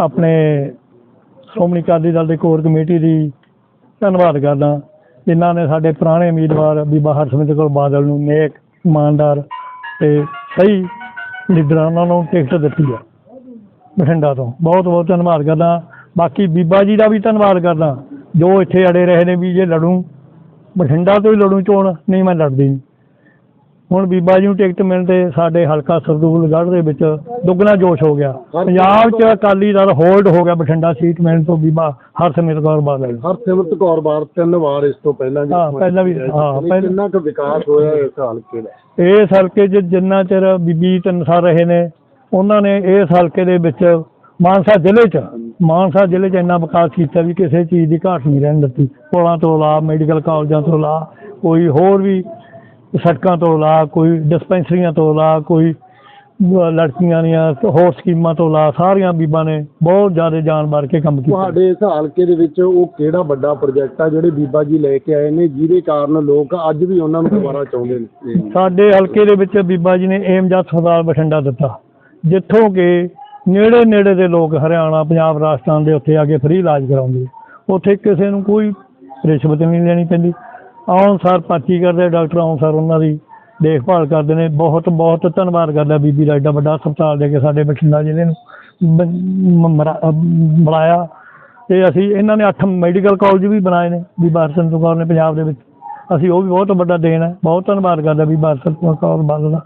ਆਪਣੇ ਸ਼੍ਰੋਮਣੀ ਅਕਾਲੀ ਦਲ ਦੇ core committee ਦੀ ਧੰਨਵਾਦ ਕਰਦਾ। ਜਿਨ੍ਹਾਂ ਨੇ ਸਾਡੇ ਪੁਰਾਣੇ ਉਮੀਦਵਾਰ ਬੀਬਾ ਹਰਸਿਮਰਤ ਕੌਰ ਬਾਦਲ ਨੂੰ ਨੇਕ, ਇਮਾਨਦਾਰ ਤੇ ਸਹੀ ਲੀਡਰਾਂ ਉਹਨਾਂ ਨੂੰ ਟਿਕਟ ਦਿੱਤੀ ਹੈ ਬਠਿੰਡਾ ਤੋਂ। ਬਹੁਤ ਬਹੁਤ ਧੰਨਵਾਦ ਕਰਦਾ। ਬਾਕੀ ਬੀਬਾ ਜੀ ਦਾ ਵੀ ਧੰਨਵਾਦ ਕਰਦਾ। ਜੋ ਇੱਥੇ ਅੜੇ ਰਹੇ ਨੇ ਵੀ ਜੇ ਲੜੂ, ਬਠਿੰਡਾ ਤੋਂ ਹੀ ਲੜੂ ਚੋਣ, ਨਹੀਂ ਮੈਂ ਲੜਦੀ। ਹੁਣ ਬੀਬਾ ਜੀ ਨੂੰ ਟਿਕਟ ਮਿਲਣ ਤੇ ਸਾਡੇ ਹਲਕਾ ਸਰਦੂਲਗੜ੍ਹ ਦੇ ਵਿੱਚ ਦੁੱਗਣਾ ਜੋਸ਼ ਹੋ ਗਿਆ। ਪੰਜਾਬ 'ਚ ਅਕਾਲੀ ਦਲ ਹੋਲਡ ਹੋ ਗਿਆ ਬਠਿੰਡਾ ਸੀਟ ਮਿਲਣ ਤੋਂ ਬੀਬਾ ਹਰਸਿਮਰਤ ਕੌਰ ਬਾਦਲ ਹਰਸਿਮਰਤ ਕੌਰ ਬਾਰ ਤਿੰਨ ਵਾਰ ਇਸ ਤੋਂ ਪਹਿਲਾਂ ਵੀ ਹਾਂ, ਪਹਿਲਾਂ ਵੀ, ਹਾਂ, ਪਹਿਲਾਂ- ਕਿੰਨਾ ਕੁ ਵਿਕਾਸ ਹੋਇਆ ਇਸ ਹਲਕੇ ਦਾ ਇਸ ਹਲਕੇ 'ਚ ਜਿੰਨਾ ਚਿਰ ਬੀਬੀ ਤਨਸਾਰ ਰਹੇ ਨੇ ਉਹਨਾਂ ਨੇ ਇਸ ਹਲਕੇ ਦੇ ਵਿੱਚ ਮਾਨਸਾ ਜ਼ਿਲ੍ਹੇ 'ਚ ਮਾਨਸਾ ਜ਼ਿਲ੍ਹੇ 'ਚ ਇੰਨਾ ਵਿਕਾਸ ਕੀਤਾ ਵੀ ਕਿਸੇ ਚੀਜ਼ ਦੀ ਘਾਟ ਨਹੀਂ ਰਹਿਣ ਦਿੱਤੀ। ਪੁਲਾਂ ਤੋਂ ਲਾ ਮੈਡੀਕਲ ਕਾਲਜਾਂ ਤੋਂ ਲਾ ਕੋਈ ਹੋਰ ਵੀ ਸੜਕਾਂ ਤੋਂ ਲਾ ਕੋਈ ਡਿਸਪੈਂਸਰੀਆਂ ਤੋਂ ਲਾ ਕੋਈ ਲੜਕੀਆਂ ਦੀਆਂ ਹੋਰ ਸਕੀਮਾਂ ਤੋਂ ਲਾ ਸਾਰੀਆਂ ਬੀਬਾਂ ਨੇ ਬਹੁਤ ਜ਼ਿਆਦਾ ਜਾਨ ਮਾਰ ਕੇ ਕੰਮ ਕੀਤਾ। ਤੁਹਾਡੇ ਇਸ ਹਲਕੇ ਦੇ ਵਿੱਚ ਉਹ ਕਿਹੜਾ ਵੱਡਾ ਪ੍ਰੋਜੈਕਟ ਆ ਜਿਹੜੇ ਬੀਬਾ ਜੀ ਲੈ ਕੇ ਆਏ ਨੇ ਜਿਹਦੇ ਕਾਰਨ ਲੋਕ ਅੱਜ ਵੀ ਉਹਨਾਂ ਨੂੰ ਦੁਬਾਰਾ ਚਾਹੁੰਦੇ ਨੇ? ਸਾਡੇ ਹਲਕੇ ਦੇ ਵਿੱਚ ਬੀਬਾ ਜੀ ਨੇ ਏਮਜ ਹਸਪਤਾਲ ਬਠਿੰਡਾ ਦਿੱਤਾ। ਜਿੱਥੋਂ ਕਿ ਨੇੜੇ ਨੇੜੇ ਦੇ ਲੋਕ ਹਰਿਆਣਾ ਪੰਜਾਬ ਰਾਜਸਥਾਨ ਦੇ ਉੱਥੇ ਆ ਕੇ ਫ੍ਰੀ ਇਲਾਜ ਕਰਾਉਂਦੇ ਉੱਥੇ ਕਿਸੇ ਨੂੰ ਕੋਈ ਰਿਸ਼ਵਤ ਨਹੀਂ ਲੈਣੀ ਪੈਂਦੀ। ਆਉਣ ਸਾਰ ਪਰਚੀ ਕਰਦੇ, ਡਾਕਟਰ ਆਉਣ ਸਾਰ ਉਹਨਾਂ ਦੀ ਦੇਖਭਾਲ ਕਰਦੇ ਨੇ। ਬਹੁਤ ਬਹੁਤ ਧੰਨਵਾਦ ਕਰਦਾ ਬੀਬੀ ਦਾ ਐਡਾ ਵੱਡਾ ਹਸਪਤਾਲ ਦੇ ਕੇ ਸਾਡੇ ਬਠਿੰਡਾ ਜ਼ਿਲ੍ਹੇ ਨੂੰ ਬ- ਮ- ਬਣਾਇਆ ਤੇ ਅਸੀਂ ਇਹਨਾਂ ਨੇ ਅੱਠ ਮੈਡੀਕਲ ਕਾਲਜ ਵੀ ਬਣਾਏ ਨੇ ਬੀਬਾ ਹਰਸਿਮਰਤ ਕੌਰ ਨੇ ਪੰਜਾਬ ਦੇ ਵਿੱਚ। ਅਸੀਂ ਉਹ ਵੀ ਬਹੁਤ ਵੱਡਾ ਦੇਣ ਹੈ ਬਹੁਤ ਧੰਨਵਾਦ ਕਰਦਾ ਬੀਬਾ ਹਰਸਿਮਰਤ ਕੌਰ ਬਾਦਲ ਦਾ।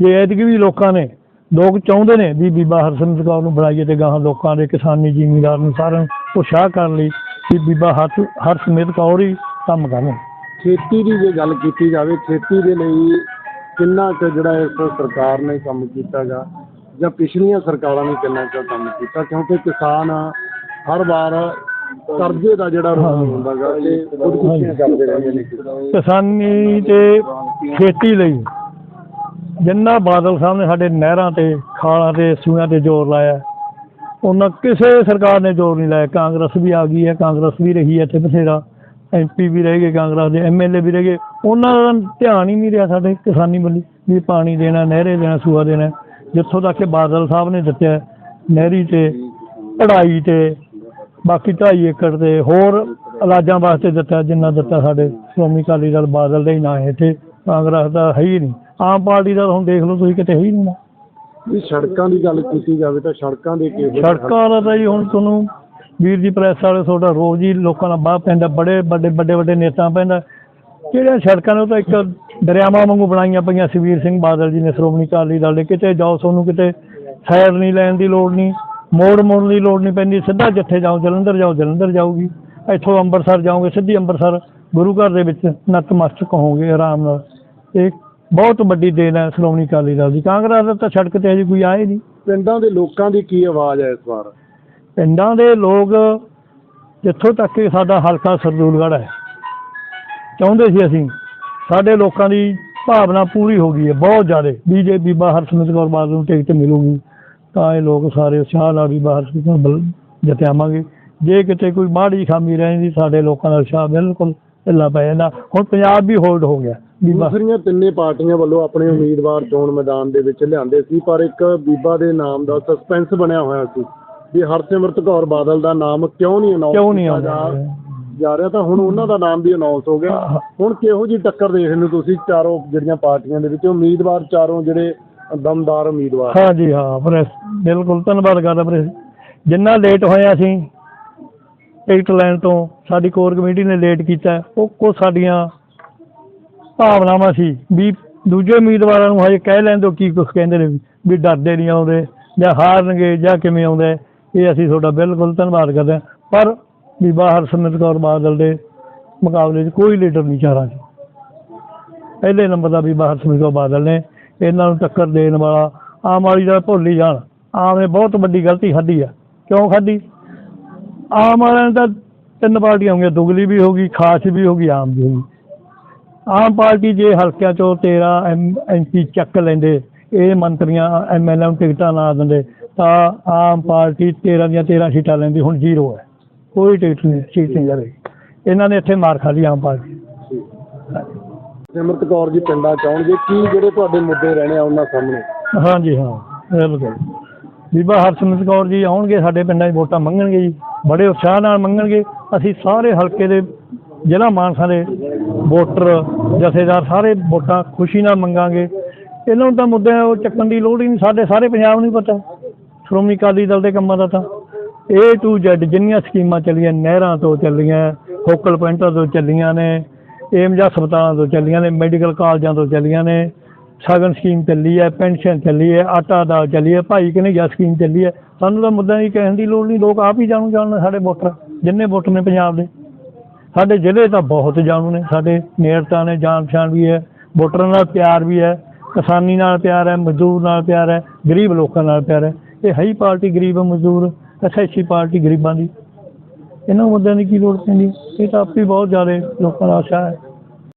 ਜੇ ਐਤਕੀ ਵੀ ਲੋਕਾਂ ਨੇ, ਲੋਕ ਚਾਹੁੰਦੇ ਨੇ ਵੀ ਬੀਬਾ ਹਰਸਿਮਰਤ ਕੌਰ ਨੂੰ ਬਣਾਈਏ ਤੇ ਗਾਹਾਂ ਲੋਕਾਂ ਦੇ ਕਿਸਾਨੀ ਜ਼ਿਮੀਂਦਾਰ ਨੂੰ ਸਾਰਿਆਂ ਨੂੰ ਉਤਸ਼ਾਹ ਕਰਨ ਲਈ ਵੀ ਬੀਬਾ ਹਰ ਹਰਸਿਮਰਤ ਕੌਰ ਹੀ ਕੰਮ ਕਰਨ। ਖੇਤੀ ਦੀ ਜੇ ਗੱਲ ਕੀਤੀ ਜਾਵੇ ਖੇਤੀ ਦੇ ਲਈ ਕਿੰਨਾ ਕੁ ਜਿਹੜਾ ਇਸ ਸਰਕਾਰ ਨੇ ਕੰਮ ਕੀਤਾ ਗਾ ਜਾਂ ਪਿਛਲੀਆਂ ਸਰਕਾਰਾਂ ਨੇ ਕਿੰਨਾ ਕੁ ਕੰਮ ਕੀਤਾ ਕਿਉਂਕਿ ਕਿਸਾਨ ਹਰ ਵਾਰ ਕਰਜ਼ੇ ਦਾ ਜਿਹੜਾ ਰੋਲ ਹੁੰਦਾ ਗਾ ਤੇ ਖੁਦਕੁਸ਼ੀਆਂ ਕਰਦੇ ਰਹਿੰਦੇ ਨੇ। ਕਿਸਾਨੀ ਤੇ ਖੇਤੀ ਲਈ ਜਿੰਨਾ ਬਾਦਲ ਸਾਹਿਬ ਨੇ ਸਾਡੇ ਨਹਿਰਾਂ ਤੇ ਖਾਲਾਂ ਤੇ ਸੂਆਂ ਤੇ ਜ਼ੋਰ ਲਾਇਆ ਉਹਨਾਂ ਕਿਸੇ ਸਰਕਾਰ ਨੇ ਜ਼ੋਰ ਨਹੀਂ ਲਾਇਆ। ਕਾਂਗਰਸ ਵੀ ਆ ਗਈ ਹੈ ਕਾਂਗਰਸ ਵੀ ਰਹੀ ਹੈ ਇੱਥੇ ਬਥੇਰਾ। ਐਮਪੀ ਵੀ ਰਹਿ ਗਏ ਕਾਂਗਰਸ ਦੇ ਐਮਐਲਏ ਵੀ ਰਹਿ ਗਏ। ਉਹਨਾਂ ਦਾ ਧਿਆਨ ਹੀ ਨਹੀਂ ਰਿਹਾ ਸਾਡੇ ਕਿਸਾਨੀ ਵੱਲ ਵੀ ਪਾਣੀ ਦੇਣਾ ਨਹਿਰੇ ਦੇਣਾ ਸੂਆ ਦੇਣਾ। ਜਿੱਥੋਂ ਤੱਕ ਕਿ ਬਾਦਲ ਸਾਹਿਬ ਨੇ ਦਿੱਤਾ ਨਹਿਰੀ ਤੇ ਪੜ੍ਹਾਈ ਤੇ ਬਾਕੀ ਢਾਈ ਏਕੜ ਤੇ ਹੋਰ ਇਲਾਜਾਂ ਵਾਸਤੇ ਦਿੱਤਾ ਜਿੰਨਾ ਦਿੱਤਾ ਸਾਡੇ ਸ਼੍ਰੋਮਣੀ ਅਕਾਲੀ ਦਲ ਬਾਦਲ ਦੇ ਹੀ ਨਾਂ ਇੱਥੇ। ਕਾਂਗਰਸ ਦਾ ਹੈ ਹੀ ਨਹੀਂ। ਆਮ ਪਾਰਟੀ ਦਾ ਹੁਣ ਦੇਖ ਲਓ ਤੁਸੀਂ ਕਿਤੇ ਹੈ ਹੀ ਨਹੀਂ ਨਾ। ਵੀ ਸੜਕਾਂ ਦੀ ਗੱਲ ਕੀਤੀ ਜਾਵੇ ਤਾਂ ਸੜਕਾਂ ਦੇ ਜਿਹੇ ਸੜਕਾਂ ਦਾ ਤਾਂ ਜੀ ਹੁਣ ਤੁਹਾਨੂੰ ਵੀਰ ਜੀ ਪ੍ਰੈਸ ਵਾਲੇ ਤੁਹਾਡਾ ਰੋਜ਼ ਹੀ ਲੋਕਾਂ ਦਾ ਬਾਹ ਪੈਂਦਾ, ਬੜੇ ਵੱਡੇ ਵੱਡੇ ਵੱਡੇ ਨੇਤਾ ਪੈਂਦਾ। ਜਿਹੜੀਆਂ ਸੜਕਾਂ ਨੇ ਤਾਂ ਇੱਕ ਦਰਿਆਵਾਂ ਵਾਂਗੂ ਬਣਾਈਆਂ ਪਈਆਂ ਸੁਖਬੀਰ ਸਿੰਘ ਬਾਦਲ ਜੀ ਨੇ, ਸ਼੍ਰੋਮਣੀ ਅਕਾਲੀ ਦਲ ਦੇ ਕਿਤੇ ਜਾਓ ਤੁਹਾਨੂੰ ਕਿਤੇ ਸੈਰ ਨਹੀਂ ਲੈਣ ਦੀ ਲੋੜ ਨਹੀਂ, ਮੋੜ ਮੋੜਨ ਦੀ ਲੋੜ ਨਹੀਂ ਪੈਂਦੀ, ਸਿੱਧਾ ਜਿੱਥੇ ਜਾਓ, ਜਲੰਧਰ ਜਾਓ, ਜਲੰਧਰ ਜਾਊਗੀ। ਇੱਥੋਂ ਅੰਮ੍ਰਿਤਸਰ ਜਾਓਗੇ, ਸਿੱਧੀ ਅੰਮ੍ਰਿਤਸਰ, ਗੁਰੂ ਘਰ ਦੇ ਵਿੱਚ ਨਤਮਸਤਕ ਹੋਵੋਗੇ ਆਰਾਮ ਨਾਲ। ਇਹ ਬਹੁਤ ਵੱਡੀ ਦੇਣ ਹੈ ਸ਼੍ਰੋਮਣੀ ਅਕਾਲੀ ਦਲ ਦੀ। ਕਾਂਗਰਸ ਦਾ ਤਾਂ ਸੜਕ ਤੇ ਅਜੇ ਕੋਈ ਆਏ ਨਹੀਂ। ਪਿੰਡਾਂ ਦੇ ਲੋਕਾਂ ਦੀ ਕੀ ਆਵਾਜ਼ ਹੈ ਇਸ ਵਾਰ? ਪਿੰਡਾਂ ਦੇ ਲੋਕ ਜਿੱਥੋਂ ਤੱਕ ਕਿ ਸਾਡਾ ਹਲਕਾ ਸਰਦੂਲਗੜ੍ਹ ਹੈ, ਚਾਹੁੰਦੇ ਸੀ ਅਸੀਂ, ਸਾਡੇ ਲੋਕਾਂ ਦੀ ਭਾਵਨਾ ਪੂਰੀ ਹੋ ਗਈ ਹੈ, ਬਹੁਤ ਜ਼ਿਆਦਾ। ਬੀਜੇਪੀ ਬੀਬਾ ਹਰਸਿਮਰਤ ਕੌਰ ਬਾਦਲ ਨੂੰ ਟਿਕਟ ਮਿਲੂਗੀ, ਤਾਂ ਇਹ ਲੋਕ ਸਾਰੇ ਉਤਸ਼ਾਹ ਨਾਲ ਵੀ ਬਾਹਰ ਜਤਿਆਵਾਂਗੇ। ਜੇ ਕਿਤੇ ਕੋਈ ਮਾੜੀ ਖਾਮੀ ਰਹਿੰਦੀ ਸਾਡੇ ਲੋਕਾਂ ਦਾ ਉਤਸ਼ਾਹ ਬਿਲਕੁਲ ਢਿੱਲਾ ਪੈ ਜਾਂਦਾ। ਹੁਣ ਪੰਜਾਬ ਵੀ ਹੋਲਡ ਹੋ ਗਿਆ ਬੀਬਾ ਦੂਸਰੀਆਂ ਤਿੰਨੇ ਪਾਰਟੀਆਂ ਵੱਲੋਂ ਆਪਣੇ ਉਮੀਦਵਾਰ ਚੋਣ ਮੈਦਾਨ ਦੇ ਵਿੱਚ ਲਿਆਂਦੇ ਸੀ, ਪਰ ਇੱਕ ਬੀਬਾ ਦੇ ਨਾਮ ਦਾ ਸਸਪੈਂਸ ਬਣਿਆ ਹੋਇਆ ਸੀ। ਵੀ ਹਰਸਿਮਰਤ ਕੌਰ ਬਾਦਲ ਦਾ ਨਾਮ ਕਿਉਂ ਨਹੀਂ ਅਨਾਉਂਸ ਕਿਉਂ ਨਹੀਂ ਆਉਂਦਾ ਜਾ ਰਿਹਾ? ਤਾਂ ਹੁਣ ਉਹਨਾਂ ਦਾ ਨਾਮ ਵੀ ਅਨਾਉਂਸ ਹੋ ਗਿਆ। ਹੁਣ ਕਿਹੋ ਜੀ ਟੱਕਰ ਦੇਖ ਨੂੰ ਤੁਸੀਂ ਚਾਰੋਂ ਜਿਹੜੀਆਂ ਪਾਰਟੀਆਂ ਦੇ ਵਿੱਚ? ਉਮੀਦਵਾਰ ਚਾਰੋਂ ਜਿਹੜੇ ਦਮਦਾਰ ਉਮੀਦਵਾਰ। ਹਾਂ ਜੀ ਹਾਂ ਪ੍ਰੈਸ ਬਿਲਕੁਲ ਧੰਨਵਾਦ ਕਰਦਾ ਪ੍ਰੈਸ ਜਿੰਨਾ ਲੇਟ ਹੋਇਆ ਸੀ ਟਿਕਟ ਲੈਣ ਤੋਂ ਸਾਡੀ ਕੋਰ ਕਮੇਟੀ ਨੇ ਲੇਟ ਕੀਤਾ। ਉਹ ਕੋ ਸਾਡੀਆਂ ਭਾਵਨਾਵਾਂ ਸੀ ਵੀ ਦੂਜੇ ਉਮੀਦਵਾਰਾਂ ਨੂੰ ਹਜੇ ਕਹਿ ਲੈਣ ਦਿਓ ਕੀ ਕੁਝ ਕਹਿੰਦੇ ਨੇ ਵੀ ਡਰਦੇ ਨਹੀਂ ਆਉਂਦੇ ਜਾਂ ਹਾਰਨਗੇ ਜਾਂ ਕਿਵੇਂ ਆਉਂਦੇ। ਇਹ ਅਸੀਂ ਤੁਹਾਡਾ ਬਿਲਕੁਲ ਧੰਨਵਾਦ ਕਰਦੇ ਹਾਂ। ਪਰ ਬੀਬਾ ਹਰਸਿਮਰਤ ਕੌਰ ਬਾਦਲ ਦੇ ਮੁਕਾਬਲੇ 'ਚ ਕੋਈ ਲੀਡਰ ਨਹੀਂ ਚਾਰਾਂ 'ਚ। ਪਹਿਲੇ ਨੰਬਰ ਦਾ ਬੀਬਾ ਹਰਸਿਮਰਤ ਕੌਰ ਬਾਦਲ ਨੇ। ਇਹਨਾਂ ਨੂੰ ਟੱਕਰ ਦੇਣ ਵਾਲਾ ਆਮ ਵਾਲੀ ਦਾ ਭੁੱਲ ਹੀ ਜਾਣ। ਆਮ ਨੇ ਬਹੁਤ ਵੱਡੀ ਗਲਤੀ ਖਾਧੀ ਆ। ਕਿਉਂ ਖਾਧੀ? ਆਮ ਵਾਲਿਆਂ ਨੇ ਤਾਂ ਤਿੰਨ ਪਾਰਟੀਆਂ ਹੋਣਗੀਆਂ ਦੁਗਲੀ ਵੀ ਹੋਗੀ ਖਾਸ ਵੀ ਹੋਗੀ ਆਮ ਵੀ ਹੋਗੀ ਆਮ ਪਾਰਟੀ ਜੇ ਹਲਕਿਆਂ ਚੋਂ 13 ਐਮਪੀ ਚੱਕ ਲੈਂਦੇ, ਇਹ ਮੰਤਰੀਆਂ ਐਮਐਲਏ ਨੂੰ ਟਿਕਟਾਂ ਨਾ ਦਿੰਦੇ ਤਾਂ ਆਮ ਪਾਰਟੀ 13 ਦੀਆਂ 13 ਸੀਟਾਂ ਲੈਂਦੀ ਹੁਣ ਜ਼ੀਰੋ ਹੈ। ਕੋਈ ਟਿਕਟ ਨਹੀਂ ਸੀਟ ਨਹੀਂ ਜਾ ਰਹੀ। ਇਹਨਾਂ ਨੇ ਇੱਥੇ ਮਾਰ ਖਾ ਲਈ ਆਮ ਪਾਰਟੀ। ਸਿਮਰਤ ਕੌਰ ਜੀ ਪਿੰਡਾਂ ਚਾਹੁੰਗੇ ਕੀ ਜਿਹੜੇ ਤੁਹਾਡੇ ਮੁੱਦੇ ਰਹਿਣੇ ਆ ਉਹਨਾਂ ਸਾਹਮਣੇ? ਹਾਂਜੀ ਹਾਂ। ਬਿਲਕੁਲ ਬੀਬਾ ਹਰਸਿਮਰਤ ਕੌਰ ਜੀ ਆਉਣਗੇ ਸਾਡੇ ਪਿੰਡਾਂ 'ਚ ਵੋਟਾਂ ਮੰਗਣਗੇ ਜੀ। ਬੜੇ ਉਤਸ਼ਾਹ ਨਾਲ ਮੰਗਣਗੇ। ਅਸੀਂ ਸਾਰੇ ਹਲਕੇ ਦੇ ਜ਼ਿਲ੍ਹਾ ਮਾਨਸਾ ਦੇ ਵੋਟਰ ਜਥੇਦਾਰ ਸਾਰੇ ਵੋਟਾਂ ਖੁਸ਼ੀ ਨਾਲ ਮੰਗਾਂਗੇ। ਇਹਨਾਂ ਨੂੰ ਤਾਂ ਮੁੱਦੇ ਉਹ ਚੱਕਣ ਦੀ ਲੋੜ ਹੀ ਨਹੀਂ। ਸਾਡੇ ਸਾਰੇ ਪੰਜਾਬ ਨੂੰ ਪਤਾ। ਸ਼੍ਰੋਮਣੀ ਅਕਾਲੀ ਦਲ ਦੇ ਕੰਮਾਂ ਦਾ ਤਾਂ। A to Z ਜਿੰਨੀਆਂ ਸਕੀਮਾਂ ਚੱਲੀਆਂ, ਨਹਿਰਾਂ ਤੋਂ ਚੱਲੀਆਂ ਹੋਕਲ ਪੁਆਇੰਟਾਂ ਤੋਂ ਚੱਲੀਆਂ ਨੇ, ਏਮਜ ਹਸਪਤਾਲਾਂ ਤੋਂ ਚੱਲੀਆਂ ਨੇ, ਮੈਡੀਕਲ ਕਾਲਜਾਂ ਤੋਂ ਚੱਲੀਆਂ ਨੇ, ਸ਼ਗਨ ਸਕੀਮ ਚੱਲੀ ਹੈ, ਪੈਨਸ਼ਨ ਚੱਲੀ ਹੈ, ਆਟਾ ਦਾਲ ਚੱਲੀ ਹੈ, ਭਾਈ ਕਨ੍ਹਈਆ ਸਕੀਮ ਚੱਲੀ ਹੈ, ਸਾਨੂੰ ਤਾਂ ਮੁੱਦਾ ਦੀ ਕਹਿਣ ਦੀ ਲੋੜ ਨਹੀਂ, ਲੋਕ ਆਪ ਹੀ ਜਾਣੂ ਜਾਣਨ ਸਾਡੇ ਵੋਟਰ, ਜਿੰਨੇ ਵੋਟਰ ਨੇ ਪੰਜਾਬ ਦੇ। ਸਾਡੇ ਜ਼ਿਲ੍ਹੇ ਤਾਂ ਬਹੁਤ ਜਾਣੂ ਨੇ, ਸਾਡੇ ਨੇੜਤਾ ਨੇ, ਜਾਣ ਪਛਾਣ ਵੀ ਹੈ, ਵੋਟਰਾਂ ਨਾਲ ਪਿਆਰ ਵੀ ਹੈ, ਕਿਸਾਨੀ ਨਾਲ ਪਿਆਰ ਹੈ, ਮਜ਼ਦੂਰ ਨਾਲ ਪਿਆਰ ਹੈ, ਗਰੀਬ ਲੋਕਾਂ ਨਾਲ ਪਿਆਰ ਹੈ। ਇਹ ਹੈ ਹੀ ਪਾਰਟੀ ਗਰੀਬ ਮਜ਼ਦੂਰ, ਐਸਐਸਸੀ ਪਾਰਟੀ ਗਰੀਬਾਂ ਦੀ। ਇਹਨਾਂ ਮੁੱਦਿਆਂ ਦੀ ਕੀ ਲੋੜ ਪੈਂਦੀ? ਇਹ ਤਾਂ ਆਪੇ ਬਹੁਤ ਜ਼ਿਆਦਾ ਲੋਕਾਂ ਦਾ ਆਸ਼ਾ ਹੈ।